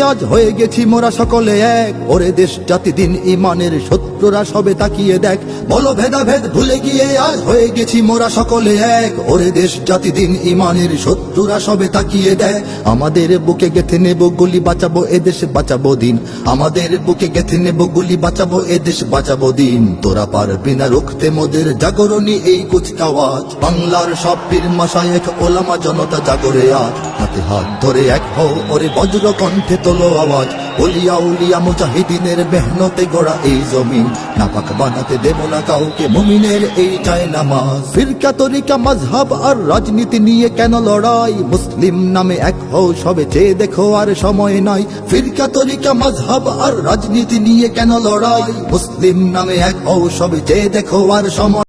আজ হয়ে গেছি মোরা সকলে এক। ওরে দেশ, জাতি, দিন, ইমানের শত্রুরা সবে তাকিয়ে দেখ। বলো ভেদাভেদ ভুলে গিয়ে আজ হয়ে গেছি মোরা সকলে এক। ওরে দেশ, জাতি, দিন, ইমানের শত্রুরা সবে তাকিয়ে দেখ। আমাদের বুকে গেথে নেব, গুলি বাঁচাবো এদেশ বাঁচাবো দিন। আমাদের বুকে গেথে নেব, গুলি বাঁচাবো এদেশ বাঁচাবো দিন। তোরা পারবি না রুখতে মোদের জাগরণী এই কুচকাওয়াজ। বাংলার সব পীর মাসায়েক ওলামা জনতা জাগরে আজ। হাতে হাত ধরে এক হও ওরে বজ্র কণ্ঠে তোলো আওয়াজ। উলিয়া উলিয়া মুজাহিদিনের মেহনতে গড়া এই জমিন। নাপাক বানাতে দেব না কাউকে মুমিনের এই চায় নামাজ। ফিরকা তরিকা মজহাব আর রাজনীতি নিয়ে কেন লড়াই? মুসলিম নামে এক হও সবে চেয়ে দেখো আর সময় নাই। ফিরকা তরিকা মজহাব আর রাজনীতি নিয়ে কেন লড়াই? মুসলিম নামে এক হও সবে চেয়ে দেখো আর সময়